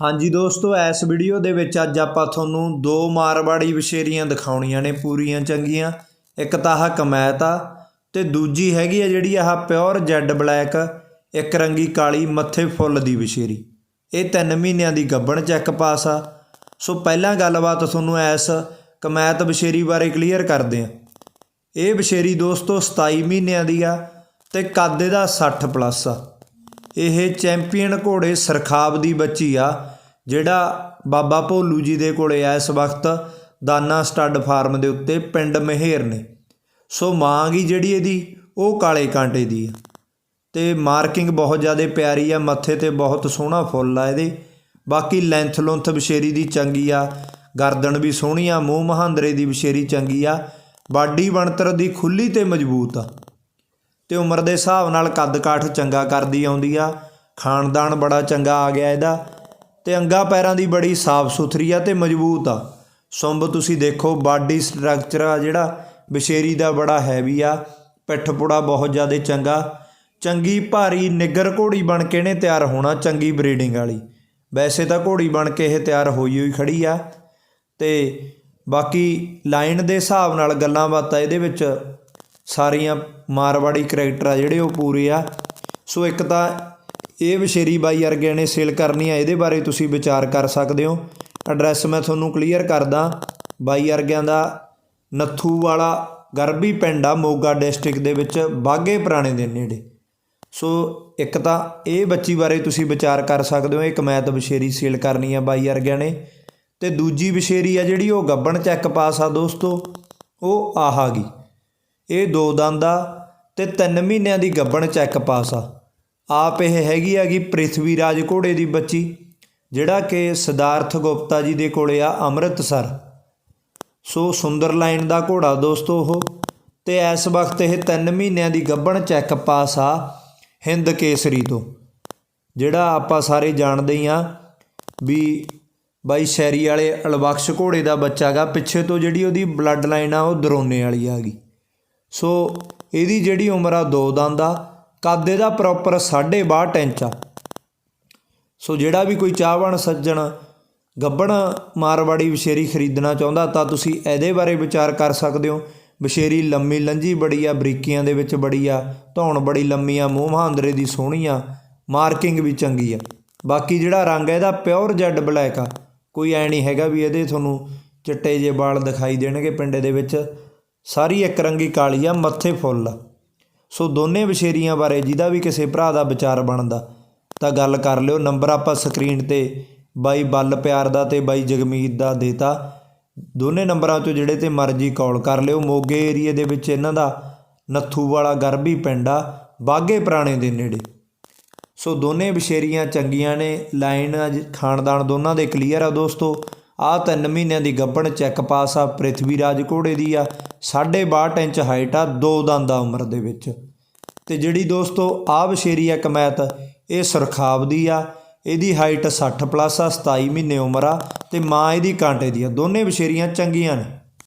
ਹਾਂਜੀ ਦੋਸਤੋ, ਇਸ ਵੀਡੀਓ ਦੇ ਵਿੱਚ ਅੱਜ ਆਪਾਂ ਤੁਹਾਨੂੰ ਦੋ ਮਾਰਵਾੜੀ ਵਿਸ਼ੇਰੀਆਂ ਦਿਖਾਉਣੀਆਂ ਨੇ, ਪੂਰੀਆਂ ਚੰਗੀਆਂ। ਇੱਕ ਤਾਂ ਆਹ ਕਮੈਤ ਆ ਤੇ ਦੂਜੀ ਹੈਗੀ ਆ ਜਿਹੜੀ ਆਹ ਪਿਓਰ ਜੈਡ ਬਲੈਕ ਇੱਕ ਰੰਗੀ ਕਾਲੀ ਮੱਥੇ ਫੁੱਲ ਦੀ ਵਿਸ਼ੇਰੀ। ਇਹ 3 ਮਹੀਨਿਆਂ ਦੀ ਗੱਬਣ ਚੈੱਕ ਪਾਸ ਆ। ਸੋ ਪਹਿਲਾਂ ਗੱਲਬਾਤ ਤੁਹਾਨੂੰ ਇਸ ਕਮੈਤ ਵਿਸ਼ੇਰੀ ਬਾਰੇ ਕਲੀਅਰ ਕਰਦੇ ਆ ਇਹ ਵਿਸ਼ੇਰੀ ਦੋਸਤੋ 27 ਮਹੀਨਿਆਂ ਦੀ ਆ ਤੇ ਕੱਦ ਇਹਦਾ 60 ਪਲੱਸ ਆ। ਇਹ ਚੈਂਪੀਅਨ ਘੋੜੇ ਸਰਖਾਬ ਦੀ ਬੱਚੀ ਆ, ਜਿਹੜਾ ਬਾਬਾ ਭੋਲੂ ਜੀ ਦੇ ਕੋਲੇ ਆ ਇਸ ਵਕਤ, ਦਾਨਾ ਸਟੱਡ ਫਾਰਮ ਦੇ ਉੱਤੇ ਪਿੰਡ ਮਹੇਰ ਨੇ। ਸੋ ਮਾਂ ਗੀ ਜਿਹੜੀ ਇਹਦੀ, ਉਹ ਕਾਲੇ ਕਾਂਟੇ ਦੀ ਆ। ਤੇ ਮਾਰਕਿੰਗ ਬਹੁਤ ਜ਼ਿਆਦਾ ਪਿਆਰੀ ਆ, ਮੱਥੇ ਤੇ ਬਹੁਤ ਸੋਹਣਾ ਫੁੱਲ ਆ ਇਹਦੇ। ਬਾਕੀ ਲੈਂਥ ਲੁੰਥ ਵਿਸ਼ੇਰੀ ਦੀ ਚੰਗੀ ਆ, ਗਰਦਨ ਵੀ ਸੋਹਣੀ ਆ, ਮੂੰਹ ਮਹਾਂਦਰੇ ਦੀ ਵਿਸ਼ੇਰੀ ਚੰਗੀ ਆ। ਬਾਡੀ ਬਣਤਰ ਦੀ ਖੁੱਲੀ ਤੇ ਮਜ਼ਬੂਤ ਆ। ਤੇ ਉਮਰ ਦੇ ਹਿਸਾਬ ਨਾਲ ਕੱਦ ਕਾਠ ਚੰਗਾ ਕਰਦੀ ਆਉਂਦੀ ਆ। ਖਾਨਦਾਨ ਬੜਾ ਚੰਗਾ ਆ ਗਿਆ ਇਹਦਾ। ਤੇ ਅੰਗਾ ਪੈਰਾਂ ਦੀ ਬੜੀ ਸਾਫ਼ ਸੁਥਰੀ ਆ ਤੇ ਮਜ਼ਬੂਤ ਆ। ਸੁੰਬ ਤੁਸੀਂ ਦੇਖੋ, ਬਾਡੀ ਸਟਰਕਚਰ ਆ ਜਿਹੜਾ ਵਿਸ਼ੇਰੀ ਦਾ ਬੜਾ ਹੈਵੀ ਆ। ਪਿੱਠ ਪੁੜਾ ਬਹੁਤ ਜ਼ਿਆਦਾ ਚੰਗਾ। ਚੰਗੀ ਭਾਰੀ ਨਿੱਗਰ ਘੋੜੀ ਬਣ ਕੇ ਨੇ ਤਿਆਰ ਹੋਣਾ, ਚੰਗੀ ਬਰੀਡਿੰਗ ਵਾਲੀ। ਵੈਸੇ ਤਾਂ ਘੋੜੀ ਬਣ ਕੇ ਇਹ ਤਿਆਰ ਹੋਈ ਹੋਈ ਖੜੀ ਆ। ਤੇ ਬਾਕੀ ਲਾਈਨ ਦੇ ਹਿਸਾਬ ਨਾਲ ਗੱਲਾਂ ਬਾਤਾਂ ਇਹਦੇ ਵਿੱਚ ਸਾਰੀਆਂ ਮਾਰਵਾੜੀ ਕਰੈਕਟਰ ਆ ਜਿਹੜੇ ਉਹ ਪੂਰੇ ਆ। ਸੋ ਇੱਕ ਤਾਂ ਇਹ ਵਿਸ਼ੇਰੀ ਬਾਈ ਵਰਗੇ ਨੇ ਸੇਲ ਕਰਨੀ ਆ, ਇਹਦੇ ਬਾਰੇ ਤੁਸੀਂ ਵਿਚਾਰ ਕਰ ਸਕਦੇ ਹੋ। ਐਡਰੈਸ ਮੈਂ ਤੁਹਾਨੂੰ ਕਲੀਅਰ ਕਰਦਾ। ਬਾਈ ਵਰਗਿਆਂ ਦਾ ਨੱਥੂ ਵਾਲਾ ਗਰਬੀ ਪਿੰਡ ਆ, ਮੋਗਾ ਡਿਸਟ੍ਰਿਕਟ ਦੇ ਵਿੱਚ, ਬਾਗੇ ਪੁਰਾਣੇ ਦੇ ਨੇੜੇ। ਸੋ ਇੱਕ ਤਾਂ ਇਹ ਬੱਚੀ ਬਾਰੇ ਤੁਸੀਂ ਵਿਚਾਰ ਕਰ ਸਕਦੇ ਹੋ ਇਹ ਕਮੈਤ ਵਿਸ਼ੇਰੀ ਸੇਲ ਕਰਨੀ ਆ ਬਾਈ ਵਰਗਿਆਂ ਨੇ। ਤੇ ਦੂਜੀ ਵਿਸ਼ੇਰੀ ਆ ਜਿਹੜੀ ਉਹ ਗੱਬਣ ਚੈੱਕ ਪਾਸ ਆ ਦੋਸਤੋ, ਉਹ ਆਹਾਗੀ ਇਹ ਦੋ ਦੰਦ ਆ ਤੇ 3 ਮਹੀਨਿਆਂ ਦੀ ਗੱਬਣ ਚੈੱਕ ਪਾਸ ਆ। ਆਪ ਇਹ ਹੈਗੀ ਆ ਹੈਗੀ ਪ੍ਰਿਥਵੀ ਰਾਜ ਘੋੜੇ ਦੀ ਬੱਚੀ, ਜਿਹੜਾ ਕਿ ਸਿਧਾਰਥ ਗੁਪਤਾ ਜੀ ਦੇ ਕੋਲੇ ਆ ਅੰਮ੍ਰਿਤਸਰ। ਸੋ ਸੁੰਦਰ ਲਾਈਨ ਦਾ ਘੋੜਾ ਦੋਸਤੋ ਉਹ, ਤੇ ਇਸ ਵਕਤ ਇਹ 3 ਮਹੀਨਿਆਂ ਦੀ ਗੱਬਣ ਚੈੱਕ ਪਾਸ ਆ ਹਿੰਦ ਕੇਸਰੀ ਤੋਂ। ਜਿਹੜਾ ਆਪਾਂ ਸਾਰੇ ਜਾਣਦੇ ਹੀ ਆ ਵੀ ਬਾਈ ਸ਼ੈਰੀ ਵਾਲੇ ਅਲਬਖਸ਼ ਘੋੜੇ ਦਾ ਬੱਚਾ ਗਾ, ਪਿੱਛੇ ਤੋਂ ਜਿਹੜੀ ਉਹਦੀ ਬਲੱਡ ਲਾਈਨ ਆ ਉਹ ਦਰੋਨੇ ਵਾਲੀ ਆ ਗਈ। ਸੋ ਇਹਦੀ ਜਿਹੜੀ ਉਮਰ ਆ ਦੋ ਦੰਦ ਆ, ਕੱਦ ਇਹਦਾ ਪ੍ਰੋਪਰ 62 ਇੰਚ ਆ। ਸੋ ਜਿਹੜਾ ਵੀ ਕੋਈ ਚਾਹਵਾਨ ਸੱਜਣ, ਗੱਬਣ ਮਾਰਵਾੜੀ ਵਿਸ਼ੇਰੀ ਖਰੀਦਣਾ ਚਾਹੁੰਦਾ ਤਾਂ ਤੁਸੀਂ ਇਹਦੇ ਬਾਰੇ ਵਿਚਾਰ ਕਰ ਸਕਦੇ ਹੋ। ਵਿਸ਼ੇਰੀ ਲੰਮੀ ਲੰਜੀ ਬੜੀ ਆ, ਬਰੀਕੀਆਂ ਦੇ ਵਿੱਚ ਬੜੀ ਆ, ਧੌਣ ਬੜੀ ਲੰਮੀ ਆ, ਮੂੰਹ ਮਹਾਂਦਰੇ ਦੀ ਸੋਹਣੀ ਆ, ਮਾਰਕਿੰਗ ਵੀ ਚੰਗੀ ਆ। ਬਾਕੀ ਜਿਹੜਾ ਰੰਗ ਹੈ ਇਹਦਾ ਪਿਓਰ ਜੈਡ ਬਲੈਕ ਆ। ਕੋਈ ਐ ਨਹੀਂ ਹੈਗਾ ਵੀ ਇਹਦੇ ਤੁਹਾਨੂੰ ਚਿੱਟੇ ਜੇ ਵਾਲ ਦਿਖਾਈ ਦੇਣਗੇ ਪਿੰਡੇ ਦੇ ਵਿੱਚ। ਸਾਰੀ ਇੱਕ ਰੰਗੀ ਕਾਲੀ ਆ, ਮੱਥੇ ਫੁੱਲ ਆ। ਸੋ ਦੋਨੇ ਵਿਸ਼ੇਰੀਆਂ ਬਾਰੇ ਜਿਹਦਾ ਵੀ ਕਿਸੇ ਭਰਾ ਦਾ ਵਿਚਾਰ ਬਣਦਾ, ਤਾਂ ਗੱਲ ਕਰ ਲਿਓ। ਨੰਬਰ ਆਪਾਂ ਸਕਰੀਨ ਤੇ ਬਾਈ ਬੱਲ ਪਿਆਰ ਦਾ ਤੇ ਬਾਈ ਜਗਮੀਤ ਦਾ ਦੇਤਾ। ਦੋਨੇ ਨੰਬਰਾਂ ਚੋਂ ਜਿਹੜੇ ਤੇ ਮਰਜ਼ੀ ਕਾਲ ਕਰ ਲਿਓ। ਮੋਗੇ ਏਰੀਏ ਦੇ ਵਿੱਚ ਇਹਨਾਂ ਦਾ ਨੱਥੂ ਵਾਲਾ ਗਰਬੀ ਪਿੰਡ ਆ, ਬਾਗੇ ਪੁਰਾਣੇ ਦੇ ਨੇੜੇ। ਸੋ ਦੋਨੇ ਵਿਸ਼ੇਰੀਆਂ ਚੰਗੀਆਂ ਨੇ। ਲਾਈਨ ਅੱਜ ਖਾਨਦਾਨ ਦੋਨਾਂ ਦੇ ਕਲੀਅਰ ਆ ਦੋਸਤੋ। ਆਹ ਤਿੰਨ ਮਹੀਨਿਆਂ ਦੀ ਗੱਭਣ ਚੈੱਕ ਪਾਸ ਆ ਪ੍ਰਿਥਵੀ ਰਾਜ ਘੋੜੇ ਦੀ ਆ। 62 ਇੰਚ ਹਾਈਟ ਆ, ਦੋ ਦੰਦ ਉਮਰ ਦੇ ਵਿੱਚ। ਤੇ ਜਿਹੜੀ ਦੋਸਤੋ ਆਹ ਵਿਸ਼ੇਰੀ ਆ ਕਮੈਤ, ਇਹ ਸੁਰਖਾਬ ਦੀ ਆ। ਇਹਦੀ ਹਾਈਟ 60 ਪਲੱਸ ਆ 27 ਮਹੀਨੇ ਉਮਰ ਆ। ਤੇ ਮਾਂ ਇਹਦੀ ਕਾਂਟੇ ਦੀ ਆ। ਦੋਨੇ ਵਿਸ਼ੇਰੀਆਂ ਚੰਗੀਆਂ ਨੇ।